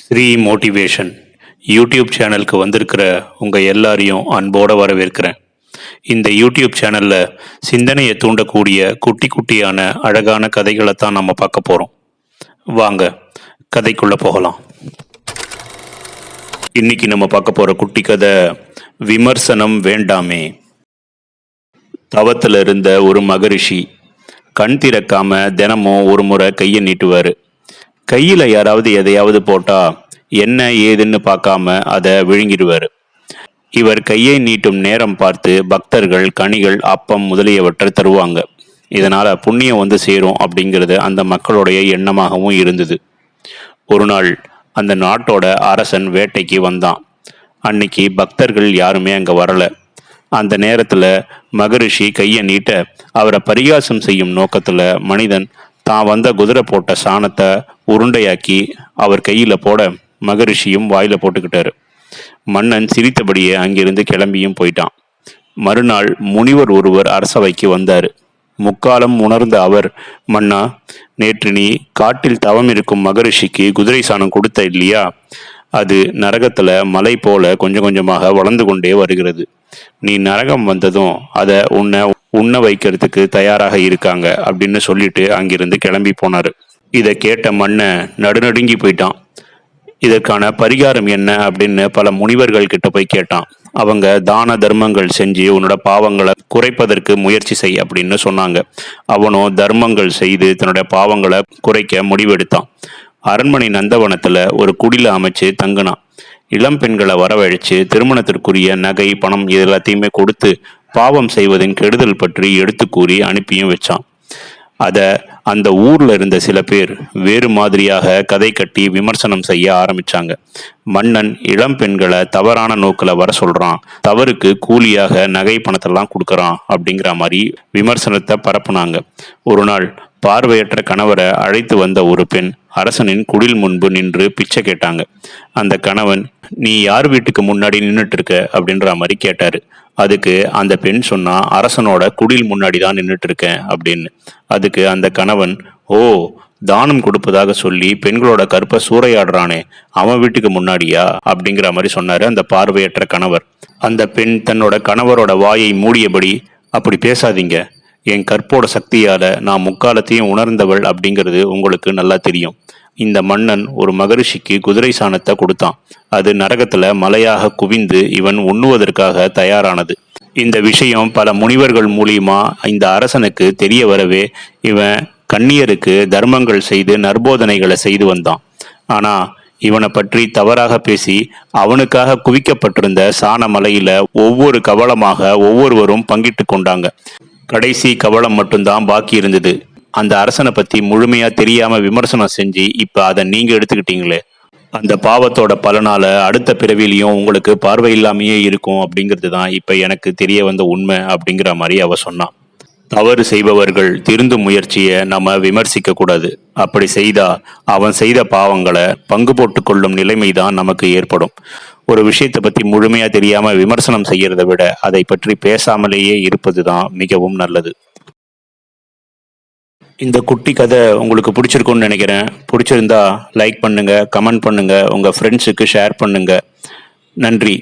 Sri motivation YouTube சேனலுக்கு வந்திருக்கிற உங்கள் எல்லாரையும் அன்போடு வரவேற்கிறேன். இந்த யூடியூப் சேனலில் சிந்தனையை தூண்டக்கூடிய குட்டி குட்டியான அழகான கதைகளை தான் நம்ம பார்க்க போகிறோம் வாங்க கதைக்குள்ளே போகலாம். இன்னைக்கு நம்ம பார்க்க போகிற குட்டி கதை விமர்சனம் வேண்டாமே. தவத்தில் இருந்த ஒரு மகரிஷி கண் திறக்காம தினமும் ஒரு முறை கையை நீட்டுவார். கையில் யாராவது எதையாவது போட்டா என்ன ஏதுன்னு பார்க்காம அதை விழுங்கிடுவார். இவர் கையை நீட்டும் நேரம் பார்த்து பக்தர்கள் கனிகள் அப்பம் முதலியவற்றை தருவாங்க. இதனால புண்ணியம் வந்து சேரும் அப்படிங்கிறது அந்த மக்களுடைய எண்ணமாகவும் இருந்தது. ஒரு நாள் அந்த நாட்டோட அரசன் வேட்டைக்கு வந்தான். அன்னைக்கு பக்தர்கள் யாருமே அங்கே வரலை. அந்த நேரத்தில் மகரிஷி கையை நீட்ட அவரை பரிகாசம் செய்யும் நோக்கத்தில் மனிதன் தான் வந்த குதிரை போட்ட சாணத்தை உருண்டையாக்கி அவர் கையில் போட மகரிஷியும் வாயில போட்டுக்கிட்டாரு. மன்னன் சிரித்தபடியே அங்கிருந்து கிளம்பியும் போயிட்டான். மறுநாள் முனிவர் ஒருவர் அரசவைக்கு வந்தார். முக்காலம் உணர்ந்த அவர் மன்னா நேற்று நீ காட்டில் தவம் இருக்கும் மகரிஷிக்கு குதிரை சாணம் கொடுத்த இல்லையா? அது நரகத்துல மலை போல கொஞ்சம் கொஞ்சமாக வளர்ந்து கொண்டே வருகிறது. நீ நரகம் வந்ததும் அதை உன்னை உண்ண வைக்கிறதுக்கு தயாராக இருக்காங்க அப்படின்னு சொல்லிட்டு அங்கிருந்து கிளம்பி போனாரு. இதை கேட்ட மண்ணை நடுநடுங்கி போயிட்டான். இதற்கான பரிகாரம் என்ன அப்படின்னு பல முனிவர்கள் கிட்ட போய் கேட்டான். அவங்க தான தர்மங்கள் செஞ்சு உன்னோட பாவங்களை குறைப்பதற்கு முயற்சி செய் அப்படின்னு சொன்னாங்க. அவனும் தர்மங்கள் செய்து தன்னுடைய பாவங்களை குறைக்க முடிவெடுத்தான். அரண்மனை நந்தவனத்தில் ஒரு குடில அமைச்சு தங்கினான் இளம் பெண்களை வரவழைச்சு திருமணத்திற்குரிய நகை பணம் இது எல்லாத்தையுமே கொடுத்து பாவம் செய்வதின் கெடுதல் பற்றி எடுத்து கூறி அனுப்பியும் வச்சான். அதை அந்த ஊர்ல இருந்த சில பேர் வேறு மாதிரியாக கதை கட்டி விமர்சனம் செய்ய ஆரம்பிச்சாங்க. மன்னன் இளம் பெண்களை தவறான நோக்கில் வர சொல்றான். தவறுக்கு கூலியாக நகை பணத்தெல்லாம் கொடுக்கறான் அப்படிங்கிற மாதிரி விமர்சனத்தை பரப்புனாங்க. ஒரு நாள் பார்வையற்ற கணவரை அழைத்து வந்த ஒரு பெண் அரசனின் குடில் முன்பு நின்று பிச்சை கேட்டாங்க. அந்த கணவன் நீ யார் வீட்டுக்கு முன்னாடி நின்றுட்டு இருக்க அப்படின்ற மாதிரி கேட்டாரு. அதுக்கு அந்த பெண் சொன்னா அரசனோட குடில் முன்னாடி தான் நின்றுட்டு இருக்கேன் அப்படின்னு. அதுக்கு அந்த கணவன் ஓ தானம் கொடுப்பதாக சொல்லி பெண்களோட கற்பை சூறையாடுறானே அவன் வீட்டுக்கு முன்னாடியா? அப்படிங்கிற மாதிரி சொன்னாரு அந்த பார்வையற்ற கணவர். அந்த பெண் தன்னோட கணவரோட வாயை மூடியபடி அப்படி பேசாதீங்க என் கற்போட சக்தியால நான் முக்காலத்தையும் உணர்ந்தவள் அப்படிங்கிறது உங்களுக்கு நல்லா தெரியும். இந்த மன்னன் ஒரு மகரிஷிக்கு குதிரை சாணத்தை கொடுத்தான். அது நரகத்துல மலையாக குவிந்து இவன் உண்ணுவதற்காக தயாரானது. இந்த விஷயம் பல முனிவர்கள் மூலியமா இந்த அரசனுக்கு தெரிய வரவே இவன் கண்ணியருக்கு தர்மங்கள் செய்து நற்போதனைகளை செய்து வந்தான். ஆனா இவனை பற்றி தவறாக பேசி அவனுக்காக குவிக்கப்பட்டிருந்த சாண மலையில ஒவ்வொரு கவலமாக ஒவ்வொருவரும் பங்கிட்டு கொண்டாங்க. கடைசி கவலம் மட்டும்தான் பாக்கி இருந்தது. அந்த அரசனை பத்தி முழுமையா தெரியாம விமர்சனம் செஞ்சு இப்ப அதை நீங்க எடுத்துக்கிட்டீங்களே. அந்த பாவத்தோட பலனால அடுத்த பிறவிலையும் உங்களுக்கு பார்வை இல்லாமையே இருக்கும் அப்படிங்கிறது தான் இப்ப எனக்கு தெரிய வந்த உண்மை அப்படிங்கிற மாதிரி அவ சொன்னான். தவறு செய்பவர்கள் திருந்தும் முயற்சியை நம்ம விமர்சிக்க கூடாது அப்படி செய்தா அவன் செய்த பாவங்களை பங்கு போட்டுக்கொள்ளும் கொள்ளும் நிலைமைதான் நமக்கு ஏற்படும். ஒரு விஷயத்தை பத்தி முழுமையா தெரியாம விமர்சனம் செய்யறதை விட அதை பற்றி பேசாமலேயே இருப்பதுதான் மிகவும் நல்லது. இந்த குட்டி கதை உங்களுக்கு பிடிச்சிருக்கும்னு நினைக்கிறேன். பிடிச்சிருந்தா லைக் பண்ணுங்க கமெண்ட் பண்ணுங்க உங்க ஃப்ரெண்ட்ஸுக்கு ஷேர் பண்ணுங்க. நன்றி.